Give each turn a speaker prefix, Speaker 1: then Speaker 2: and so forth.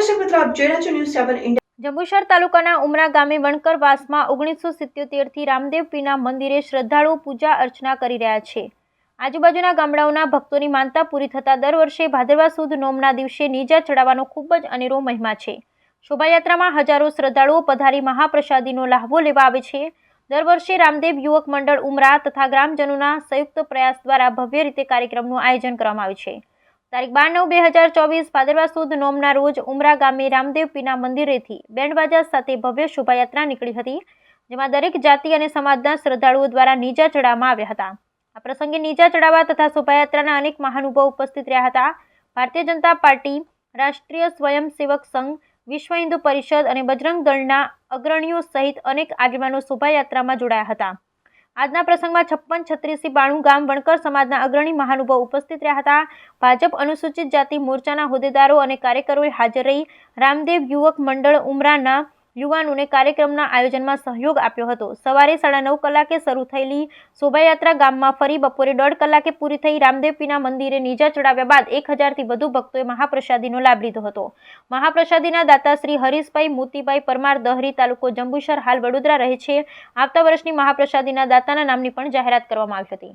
Speaker 1: આપ જોઈ રહ્યા છો ન્યૂઝ સેવન ઇન્ડિયા
Speaker 2: જંબુસર તાલુકાના ઉમરા ગામે વણકરવાસમાં ઓગણીસો સિત્યોતેરથી રામદેવ પીના મંદિરે શ્રદ્ધાળુઓ પૂજા અર્ચના કરી રહ્યા છે. આજુબાજુના ગામડાઓના ભક્તોની માનતા પૂરી થતાં દર વર્ષે ભાદરવા સુદ નોમના દિવસે નીજા ચડાવવાનો ખૂબ જ અનેરો મહિમા છે. શોભાયાત્રામાં હજારો શ્રદ્ધાળુઓ પધારી મહાપ્રસાદીનો લાહવો લેવા આવે છે. દર વર્ષે રામદેવ યુવક મંડળ ઉમરા તથા ગ્રામજનોના સંયુક્ત પ્રયાસ દ્વારા ભવ્ય રીતે કાર્યક્રમનું આયોજન કરવામાં આવે છે. તારીખ બાર નવ બે હજાર ચોવીસ, ભાદરવા સુદ નોમના રોજ ઉમરા ગામે રામદેવ પીના મંદિરેથી બેન્ડબાજા સાથે ભવ્ય શોભાયાત્રા નીકળી હતી, જેમાં દરેક જાતિ અને સમાજના શ્રદ્ધાળુઓ દ્વારા નીજા ચડાવવામાં આવ્યા હતા. આ પ્રસંગે નીજા ચડાવવા તથા શોભાયાત્રાના અનેક મહાનુભાવ ઉપસ્થિત રહ્યા હતા. ભારતીય જનતા પાર્ટી, રાષ્ટ્રીય સ્વયંસેવક સંઘ, વિશ્વ હિન્દુ પરિષદ અને બજરંગ દળના અગ્રણીઓ સહિત અનેક આગેવાનો શોભાયાત્રામાં જોડાયા હતા. આજના પ્રસંગમાં છપ્પન છત્રીસી બાણું ગામ વણકર સમાજના અગ્રણી મહાનુભાવ ઉપસ્થિત રહ્યા હતા. ભાજપ અનુસૂચિત જાતિ મોરચાના હોદ્દેદારો અને કાર્યકરોએ હાજર રહી. રામદેવ યુવક મંડળ ઉમરાના યુવાનોને કાર્યક્રમના આયોજનમાં સહયોગ આપ્યો હતો. સવારે સાડા નવ કલાકે શરૂ થયેલી શોભાયાત્રા ગામમાં ફરી બપોરે દોઢ કલાકે પૂરી થઈ રામદેવપીના મંદિરે નીજા ચડાવ્યા બાદ એક હજારથી વધુ ભક્તોએ મહાપ્રસાદીનો લાભ લીધો હતો. મહાપ્રસાદીના દાતા શ્રી હરીશભાઈ મોતીભાઈ પરમાર દહરી તાલુકો જંબુસર, હાલ વડોદરા રહે છે. આવતા વર્ષની મહાપ્રસાદીના દાતાના નામની પણ જાહેરાત કરવામાં આવી હતી.